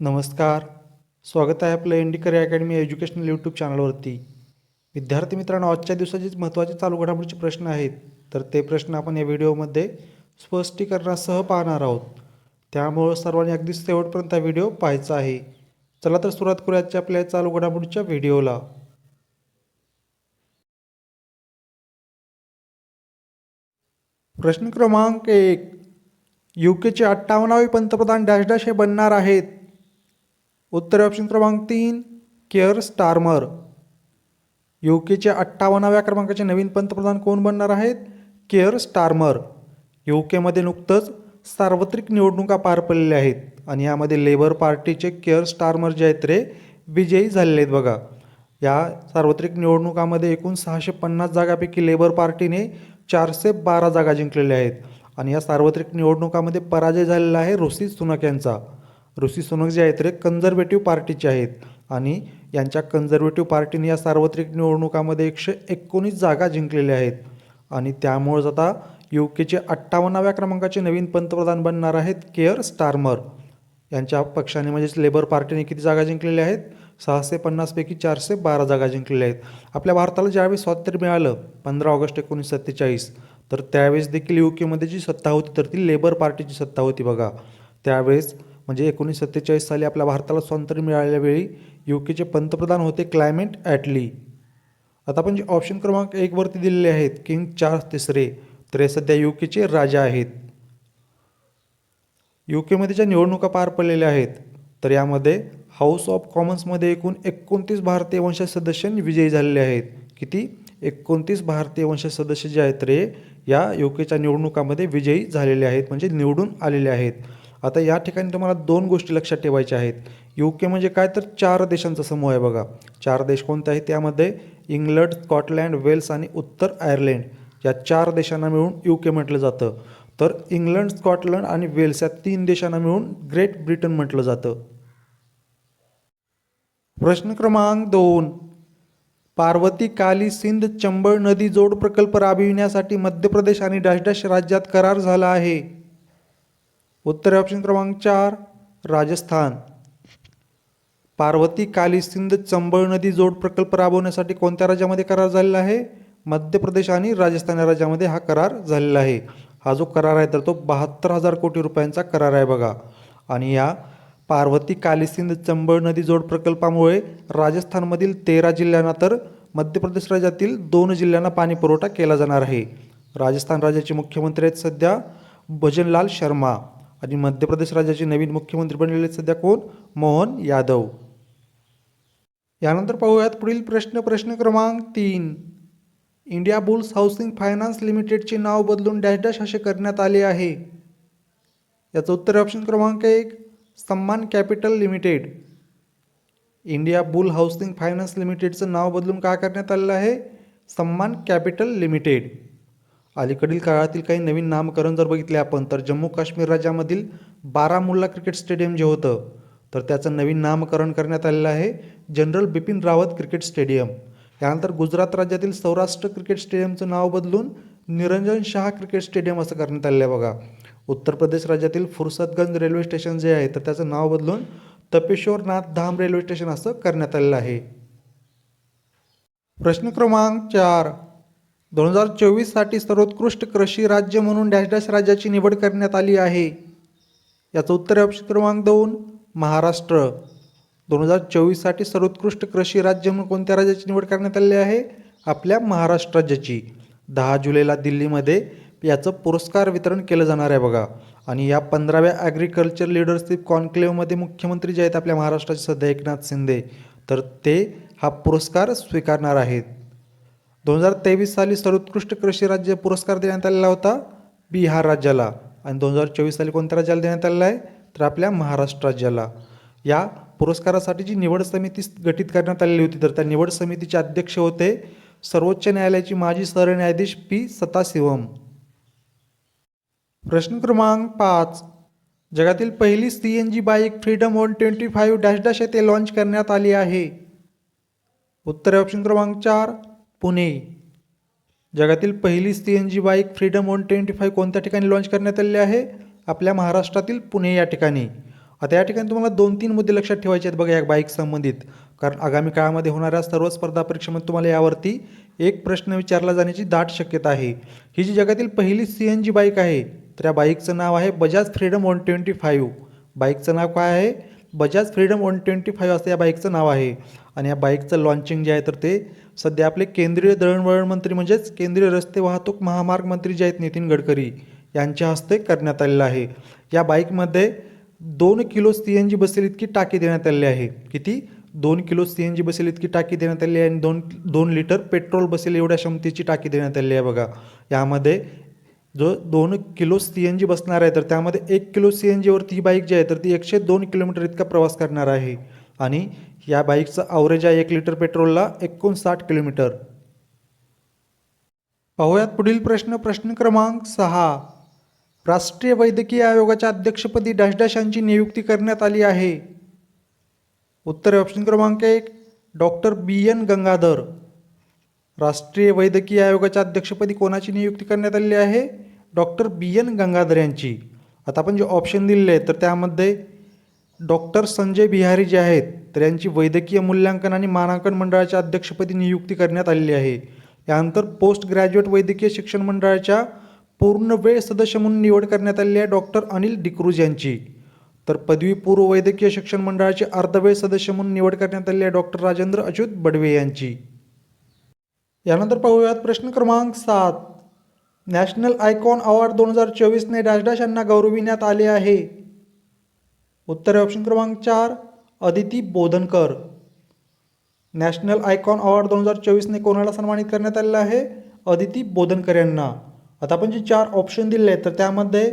नमस्कार. स्वागत आहे आपलं इंडिकर अकॅडमी एज्युकेशनल यूट्यूब चॅनलवरती. विद्यार्थी मित्रांनो आजच्या दिवसाचे महत्त्वाचे चालू घडामोडीचे प्रश्न आहेत तर ते प्रश्न आपण या व्हिडिओमध्ये स्पष्टीकरणासह पाहणार आहोत. त्यामुळं सर्वांनी अगदी शेवटपर्यंत हा व्हिडिओ पाहायचा आहे. चला तर सुरुवात करूयाच्या आपल्या चालू घडामोडीच्या व्हिडिओला. प्रश्न क्रमांक एक. यू केचे अठ्ठावन्नावे पंतप्रधान डॅश डॅश हे बनणार आहेत. उत्तर ऑप्शन क्रमांक तीन केअर स्टार्मर. यू केच्या अठ्ठावन्नाव्या क्रमांकाचे नवीन पंतप्रधान कोण बनणार आहेत? Care Starmer. यू केमध्ये नुकतंच सार्वत्रिक निवडणुका पार पडलेल्या आहेत. आणि यामध्ये लेबर पार्टीचे केअर स्टार्मर जे आहेत रे विजयी झालेले आहेत बघा. या सार्वत्रिक निवडणुकामध्ये एकूण सहाशे पन्नास जागापैकी लेबर पार्टीने चारशे बारा जागा जिंकलेल्या आहेत. आणि या सार्वत्रिक निवडणुकामध्ये पराजय झालेला आहे ऋषी सुनक यांचा. ऋषी सुनक जे आहेत रे कन्झर्वेटिव्ह पार्टीचे आहेत. आणि यांच्या कन्झर्वेटिव्ह पार्टीने या सार्वत्रिक निवडणुकामध्ये एकशे एकोणीस जागा जिंकलेल्या आहेत. आणि त्यामुळेच आता यू केचे अठ्ठावन्नाव्या क्रमांकाचे नवीन पंतप्रधान बनणार आहेत केअर स्टार्मर. यांच्या पक्षाने म्हणजेच लेबर पार्टीने किती जागा जिंकलेल्या आहेत? सहाशे पन्नासपैकी चारशे बारा जागा जिंकलेल्या आहेत. आपल्या भारताला ज्यावेळी स्वातंत्र्य मिळालं पंधरा ऑगस्ट एकोणीसशे सत्तेचाळीस तर त्यावेळेस देखील यू केमध्ये जी सत्ता होती तर ती लेबर पार्टीची सत्ता होती बघा. त्यावेळेस म्हणजे एकोणीस सत्तेचाळीस साली आपल्या भारताला स्वातंत्र्य मिळालेल्या वेळी यू केचे पंतप्रधान होते क्लायमेट ॲटली. आता आपण जे ऑप्शन क्रमांक एकवरती दिलेले आहेत किंग चार्ल्स तिसरे तर हे सध्या यू केचे राजा आहेत. यू केमध्ये ज्या निवडणुका पार पडलेल्या आहेत तर यामध्ये हाऊस ऑफ कॉमन्समध्ये एकूण एकोणतीस भारतीय वंश सदस्य विजयी झालेले आहेत. किती? एकोणतीस भारतीय वंशज सदस्य जे आहेत रे या यू केच्या निवडणुकामध्ये विजयी झालेले आहेत म्हणजे निवडून आलेले आहेत. आता या ठिकाणी तुम्हाला दोन गोष्टी लक्षात ठेवायच्या आहेत. यू के म्हणजे काय? तर चार देशांचा समूह आहे बघा. चार देश कोणते आहेत? त्यामध्ये इंग्लंड स्कॉटलँड वेल्स आणि उत्तर आयर्लंड या चार देशांना मिळून यू के म्हटलं जातं. तर इंग्लंड स्कॉटलंड आणि वेल्स या तीन देशांना मिळून ग्रेट ब्रिटन म्हटलं जातं. प्रश्न क्रमांक दोन. पार्वती काली सिंध चंबळ नदी जोड प्रकल्प राबविण्यासाठी मध्य प्रदेश आणि डॅश डॅश राज्यात करार झाला आहे. उत्तर ऑप्शन क्रमांक चार राजस्थान. पार्वती काली सिंध चंबळ नदी जोड प्रकल्प राबवण्यासाठी कोणत्या राज्यामध्ये करार झालेला आहे? मध्य प्रदेश आणि राजस्थान या राज्यामध्ये हा करार झालेला आहे. हा जो करार आहे तर तो बहात्तर हजार कोटी रुपयांचा करार आहे बघा. आणि या पार्वती कालीसिंध चंबळ नदी जोड प्रकल्पामुळे राजस्थानमधील तेरा जिल्ह्यांना तर मध्य प्रदेश राज्यातील दोन जिल्ह्यांना पाणी पुरवठा केला जाणार आहे. राजस्थान राज्याचे मुख्यमंत्री आहेत सध्या भजनलाल शर्मा. आणि मध्य प्रदेश राज्याचे नवीन मुख्यमंत्री बनलेले सध्या कोण? मोहन यादव. यानंतर पाहूयात पुढील प्रश्न प्रश्न क्रमांक तीन. इंडिया बुल्स हाऊसिंग फायनान्स लिमिटेडचे नाव बदलून डॅश डॅश असे करण्यात आले आहे. याचं उत्तर ऑप्शन क्रमांक एक Sammaan capital limited. India Bull housing finance लिमिटेडचं नाव बदलून काय करण्यात आलेलं आहे? सम्मान कॅपिटल लिमिटेड. अलीकडील काळातील काही नवीन नामकरण जर बघितले आपण तर जम्मू काश्मीर राज्यामधील बारामुल्ला क्रिकेट स्टेडियम जे होतं तर त्याचं नवीन नामकरण करण्यात आलेलं आहे General Bipin Rawat cricket stadium. यानंतर गुजरात राज्यातील सौराष्ट्र क्रिकेट स्टेडियमचं नाव बदलून निरंजन शहा क्रिकेट स्टेडियम असं करण्यात आलेलं आहे बघा. उत्तर प्रदेश राज्यातील फुरसतगंज रेल्वे स्टेशन जे आहे तर त्याचं नाव बदलून तपेश्वरनाथ धाम रेल्वे स्टेशन असं करण्यात आलेलं आहे. प्रश्न क्रमांक चार. दोन हजार चोवीससाठी सर्वोत्कृष्ट कृषी राज्य म्हणून डॅश डॅश राज्याची निवड करण्यात आली आहे. याचं उत्तर ऑप्शन क्रमांक दोन महाराष्ट्र. दोन हजार चोवीससाठी सर्वोत्कृष्ट कृषी राज्य म्हणून कोणत्या राज्याची निवड करण्यात आली आहे? आपल्या महाराष्ट्र राज्याची दहा जुलैला दिल्लीमध्ये याचं पुरस्कार वितरण केलं जाणार आहे बघा. आणि या पंधराव्या ॲग्रिकल्चर लिडरशिप कॉन्क्लेव्हमध्ये मुख्यमंत्री जे आहेत आपल्या महाराष्ट्राचे सध्या एकनाथ शिंदे. तर ते हा पुरस्कार स्वीकारणार आहेत. दोन हजार तेवीस साली सर्वोत्कृष्ट कृषी राज्य पुरस्कार देण्यात आलेला होता बिहार राज्याला. आणि दोन हजार चोवीस साली कोणत्या राज्याला देण्यात आलेला आहे? तर आपल्या महाराष्ट्र राज्याला. या पुरस्कारासाठी जी निवड समिती गठीत करण्यात आलेली होती तर त्या निवड समितीचे अध्यक्ष होते सर्वोच्च न्यायालयाची माजी सरन्यायाधीश पी सताशिवम प्रश्न क्रमांक पाच. जगातील पहिली C N G bike Freedom one twenty five dash dash येथे लॉन्च करण्यात आली आहे. उत्तर ऑप्शन क्रमांक चार. पुणे. जगातील पहिली C N G bike Freedom one twenty five कोणत्या ठिकाणी लॉन्च करण्यात आलेली आहे? आपल्या महाराष्ट्रातील पुणे या ठिकाणी. आता या ठिकाणी तुम्हाला दोन तीन मुद्दे लक्षात ठेवायचे आहेत बघा या बाईक संबंधित. कारण आगामी काळामध्ये होणाऱ्या सर्व स्पर्धा परीक्षेमध्ये तुम्हाला यावरती एक प्रश्न विचारला जाण्याची दाट शक्यता आहे. ही जी जगातील पहिली सी एन जी बाईक आहे तर या बाईकचं नाव आहे Bajaj Freedom one twenty five. बाईकचं नाव काय आहे? Bajaj Freedom one twenty five असं या बाईकचं नाव आहे. आणि या बाईकचं लॉन्चिंग जे आहे तर ते सध्या आपले केंद्रीय दळणवळण मंत्री म्हणजेच केंद्रीय रस्ते वाहतूक महामार्ग मंत्री जे आहेत नितीन गडकरी यांच्या हस्ते करण्यात आलेलं आहे. या बाईकमध्ये दोन किलो सी एन जी बसेल इतकी टाकी देण्यात आलेली आहे. किती? दोन किलो सी एन जी बसेल इतकी टाकी देण्यात आली आहे आणि दोन दोन लिटर पेट्रोल बसेल एवढ्या क्षमतेची टाकी देण्यात आली आहे बघा. यामध्ये जो दोन किलो सी एन जी बसणार आहे तर त्यामध्ये एक किलो सी एन जीवरती ही बाईक जी आहे तर ती एकशे दोन किलोमीटर इतका प्रवास करणार आहे. आणि या बाईकचं ॲव्हरेज आहे एक लिटर पेट्रोलला एकोणसाठ किलोमीटर. पाहूयात पुढील प्रश्न प्रश्न क्रमांक सहा. राष्ट्रीय वैद्यकीय आयोगाच्या अध्यक्षपदी डॅश डॅश यांची नियुक्ती करण्यात आली आहे. उत्तर ऑप्शन क्रमांक एक डॉक्टर बी एन गंगाधर. राष्ट्रीय वैद्यकीय आयोगाच्या अध्यक्षपदी कोणाची नियुक्ती करण्यात आलेली आहे? डॉक्टर बी एन गंगाधर यांची. आता आपण जे ऑप्शन दिलेले आहेत तर त्यामध्ये डॉक्टर संजय बिहारी जे आहेत तर यांची वैद्यकीय मूल्यांकन आणि मानांकन मंडळाच्या अध्यक्षपदी नियुक्ती करण्यात आलेली आहे. यानंतर पोस्ट ग्रॅज्युएट वैद्यकीय शिक्षण मंडळाच्या पूर्ण वेळ सदस्य म्हणून निवड करण्यात आलेली आहे डॉक्टर अनिल डिक्रूज यांची. तर पदवीपूर्व वैद्यकीय शिक्षण मंडळाचे अर्धवेळ सदस्य म्हणून निवड करण्यात आलेली आहे डॉक्टर राजेंद्र अच्युत बडवे यांची. यानंतर पाहूयात प्रश्न क्रमांक सात. नॅशनल आयकॉन अवॉर्ड दोन हजार चोवीसने डॅश डॅश यांना गौरविण्यात आले आहे. उत्तर ऑप्शन क्रमांक चार Aditi Bodhankar. National icon award दोन हजार चोवीसने कोणाला सन्मानित करण्यात आलेलं आहे? अदिती बोधनकर यांना. आता आपण जे चार ऑप्शन दिले आहेत तर त्यामध्ये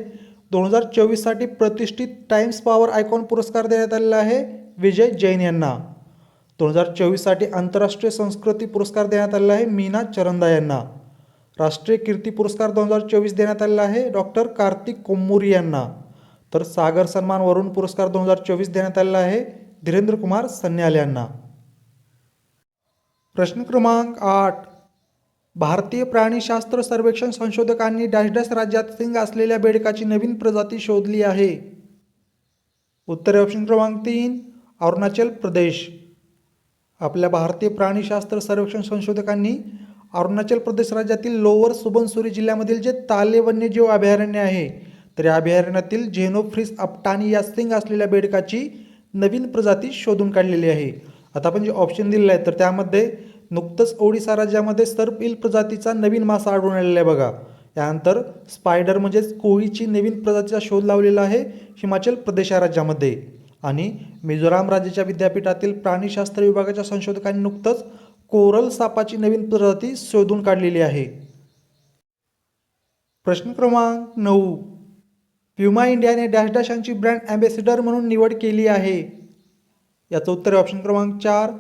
दोन हजार चोवीससाठी प्रतिष्ठित टाइम्स पॉवर आयकॉन पुरस्कार देण्यात आलेला आहे विजय जैन यांना. दोन हजार चोवीससाठी आंतरराष्ट्रीय संस्कृती पुरस्कार देण्यात आलेला आहे मीना चरंदा यांना. राष्ट्रीय कीर्ती पुरस्कार दोन हजार चोवीस देण्यात आलेला आहे डॉक्टर कार्तिक कोम्मुरी यांना. तर सागर सन्मान वरुण पुरस्कार दोन हजार चोवीस देण्यात आलेला आहे. धीरेंद्र कुमार सन्याल यांना. प्रश्न क्रमांक आठ. भारतीय प्राणीशास्त्र सर्वेक्षण संशोधकांनी डॅश डॅश राज्यात सिंग असलेल्या बेडकाची नवीन प्रजाती शोधली आहे. उत्तर ऑप्शन क्रमांक तीन अरुणाचल प्रदेश. आपल्या भारतीय प्राणीशास्त्र सर्वेक्षण संशोधकांनी अरुणाचल प्रदेश राज्यातील लोअर सुबनसुरी जिल्ह्यामधील जे ताले वन्यजीव अभयारण्य आहे तर या अभयारण्यातील झेनोफ्रिस अपटानी या सिंग असलेल्या बेडकाची नवीन प्रजाती शोधून काढलेली आहे. आता आपण जे ऑप्शन दिलेलं आहे तर त्यामध्ये नुकतंच ओडिसा राज्यामध्ये सर्प इल प्रजातीचा नवीन मासा आढळून आलेला आहे बघा. यानंतर स्पायडर म्हणजेच कोळीची नवीन प्रजातीचा शोध लावलेला आहे हिमाचल प्रदेश या राज्यामध्ये. आणि मिझोराम राज्याच्या विद्यापीठातील प्राणीशास्त्र विभागाच्या संशोधकांनी नुकतंच कोरल सापाची नवीन प्रजाती शोधून काढलेली आहे. प्रश्न क्रमांक नऊ. प्युमा इंडियाने डॅश डॅशांची ब्रँड ॲम्बेसिडर म्हणून निवड केली आहे. याचं उत्तर ऑप्शन क्रमांक चार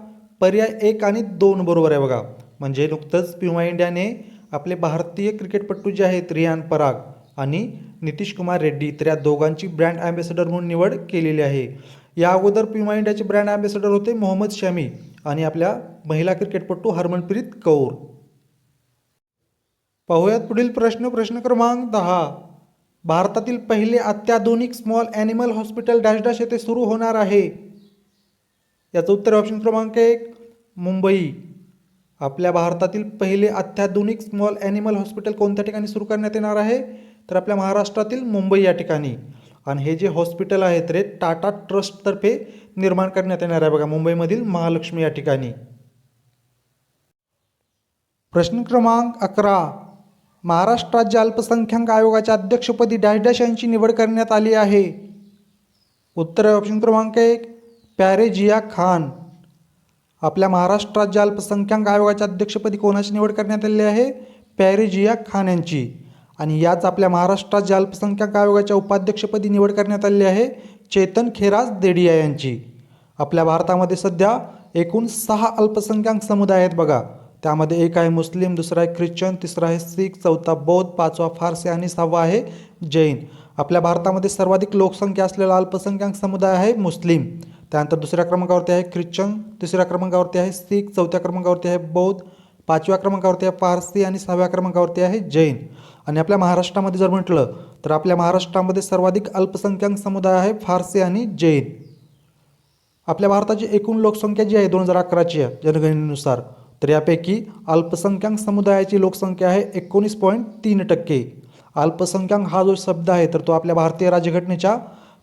पर्याय एक आणि दोन बरोबर आहे बघा. म्हणजे नुकतंच प्युमा इंडियाने आपले भारतीय क्रिकेटपटू जे आहेत रियान पराग आणि नितीश कुमार रेड्डी तर या दोघांची ब्रँड ॲम्बेसिडर म्हणून निवड केलेली आहे. या अगोदर प्युमा इंडियाचे ब्रँड ॲम्बेसिडर होते मोहम्मद शमी आणि आपल्या महिला क्रिकेटपटू हरमनप्रीत कौर. पाहूयात पुढील प्रश्न प्रश्न क्रमांक दहा. भारतातील पहिले अत्याधुनिक small animal hospital dash dash येथे सुरू होणार आहे. याचं उत्तर ऑप्शन क्रमांक एक मुंबई. आपल्या भारतातील पहिले अत्याधुनिक स्मॉल ॲनिमल हॉस्पिटल कोणत्या ठिकाणी सुरू करण्यात येणार आहे? तर आपल्या महाराष्ट्रातील मुंबई या ठिकाणी. आणि हे जे हॉस्पिटल आहे रे टाटा ट्रस्टतर्फे निर्माण करण्यात येणार आहे बघा मुंबईमधील महालक्ष्मी या ठिकाणी. प्रश्न क्रमांक अकरा महाराष्ट्र राज्य अल्पसंख्याक आयोगाच्या अध्यक्षपदी डॅश डॅश यांची निवड करण्यात आली आहे. उत्तर आहे ऑप्शन क्रमांक एक पॅरेजिया खान. आपल्या महाराष्ट्र राज्य अल्पसंख्याक आयोगाच्या अध्यक्षपदी कोणाची निवड करण्यात आली आहे? पॅरेजिया खान यांची. आणि याच आपल्या महाराष्ट्र राज्य अल्पसंख्याक आयोगाच्या उपाध्यक्षपदी निवड करण्यात आलेली आहे चेतन खेराज देडिया यांची. आपल्या भारतामध्ये सध्या एकूण सहा अल्पसंख्याक समुदाय आहेत बघा. त्यामध्ये एक आहे मुस्लिम दुसरा आहे ख्रिश्चन तिसरा आहे सिख चौथा बौद्ध पाचवा फारसी आणि सहावा आहे जैन. आपल्या भारतामध्ये सर्वाधिक लोकसंख्या असलेला अल्पसंख्याक समुदाय आहे मुस्लिम. त्यानंतर दुसऱ्या क्रमांकावरती आहे ख्रिश्चन तिसऱ्या क्रमांकावरती आहे सिख चौथ्या क्रमांकावरती आहे बौद्ध पाचव्या क्रमांकावरती आहे पारसी आणि सहाव्या क्रमांकावरती आहे जैन. आणि आपल्या महाराष्ट्रामध्ये जर म्हटलं तर आपल्या महाराष्ट्रामध्ये सर्वाधिक अल्पसंख्याक समुदाय आहे फारसी आणि जैन. आपल्या भारताची एकूण लोकसंख्या जी आहे दोन हजार अकराची आहे जनगणनेनुसार. तर यापैकी अल्पसंख्याक समुदायाची लोकसंख्या आहे एकोणीस पॉईंट तीन टक्के. अल्पसंख्याक हा जो शब्द आहे तर तो आपल्या भारतीय राज्यघटनेच्या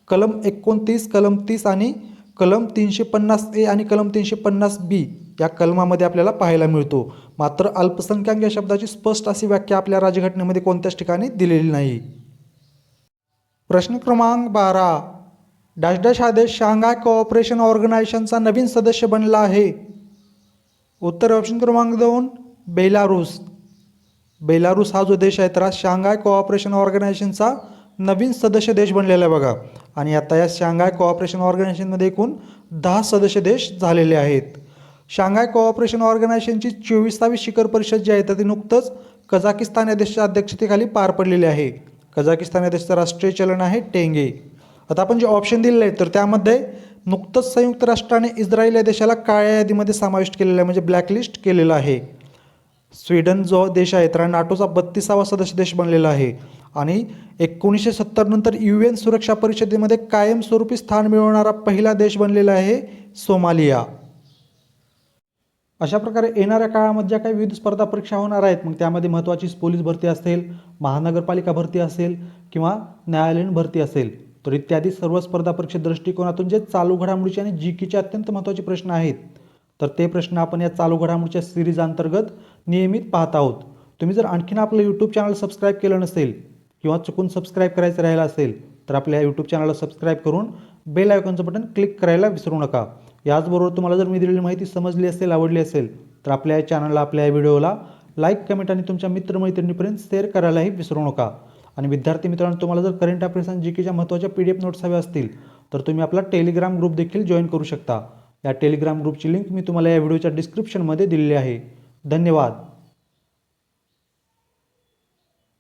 कलम एकोणतीस कलम तीस आणि कलम तीनशे पन्नास ए आणि कलम तीनशे पन्नास बी या कलमामध्ये आपल्याला पाहायला मिळतो. मात्र अल्पसंख्याक या शब्दाची स्पष्ट अशी व्याख्या आपल्या राज्यघटनेमध्ये कोणत्याच ठिकाणी दिलेली नाही. प्रश्न क्रमांक बारा. डॅश डॅश हा देश शांघाय कोऑपरेशन ऑर्गनायझेशनचा नवीन सदस्य बनला आहे. उत्तर ऑप्शन क्रमांक दोन बेलारूस. बेलारूस हा जो देश आहे तर हा शांघाय कोऑपरेशन ऑर्गनायझेशनचा नवीन सदस्य देश बनलेला आहे बघा. आणि आता या शांघाय कोऑपरेशन ऑर्गनायझेशनमध्ये एकूण दहा सदस्य देश झालेले आहेत. शांघाय कोऑपरेशन ऑर्गनायझेशनची चोवीसावी शिखर परिषद जी आहे तर ती नुकतंच कझाकिस्तान या देशाच्या अध्यक्षतेखाली पार पडलेली आहे. कझाकिस्तान या देशाचं राष्ट्रीय चलन आहे टेंगे. आता आपण जे ऑप्शन दिलेलं आहे तर त्यामध्ये नुकतंच संयुक्त राष्ट्राने इस्रायल या देशाला काळ्या यादीमध्ये समाविष्ट केलेलं आहे म्हणजे ब्लॅकलिस्ट केलेलं आहे. स्वीडन जो देश आहे तर नाटोचा बत्तीसावा सदस्य देश बनलेला आहे. आणि एकोणीसशे सत्तर नंतर यू एन सुरक्षा परिषदेमध्ये कायमस्वरूपी स्थान मिळवणारा पहिला देश बनलेला आहे सोमालिया. अशा प्रकारे येणाऱ्या काळामध्ये ज्या काही विविध स्पर्धा परीक्षा होणार आहेत मग त्यामध्ये महत्त्वाची पोलीस भरती असेल महानगरपालिका भरती असेल किंवा न्यायालयीन भरती असेल. तर इत्यादी सर्व स्पर्धा परीक्षे दृष्टिकोनातून जे चालू घडामोडीचे आणि जी कीचे अत्यंत महत्त्वाचे प्रश्न आहेत तर ते प्रश्न आपण या चालू घडामोडीच्या सिरीज अंतर्गत नियमित पाहत आहोत. तुम्ही जर आणखीन आपलं यूट्यूब चॅनल सबस्क्राईब केलं नसेल किंवा चुकून सबस्क्राईब करायचं राहिलं असेल तर आपल्या यूट्यूब चॅनलला सबस्क्राईब करून बेल आयकॉनचं बटन क्लिक करायला विसरू नका. याचबरोबर तुम्हाला जर मी दिलेली माहिती समजली असेल आवडली असेल तर आपल्या या चॅनलला आपल्या या व्हिडिओला लाईक कमेंट आणि तुमच्या मित्रमैत्रिणीपर्यंत शेअर करायलाही विसरू नका. आणि विद्यार्थी मित्रांनो तुम्हाला जर करंट अफेअर्स आणि जी केच्या महत्त्वाच्या पी डी एफ नोट्स हव्या असतील तर तुम्ही आपला टेलिग्राम ग्रुप देखील जॉईन करू शकता. या टेलिग्राम ग्रुपची लिंक मी तुम्हाला या व्हिडिओच्या डिस्क्रिप्शनमध्ये दिलेली आहे. धन्यवाद.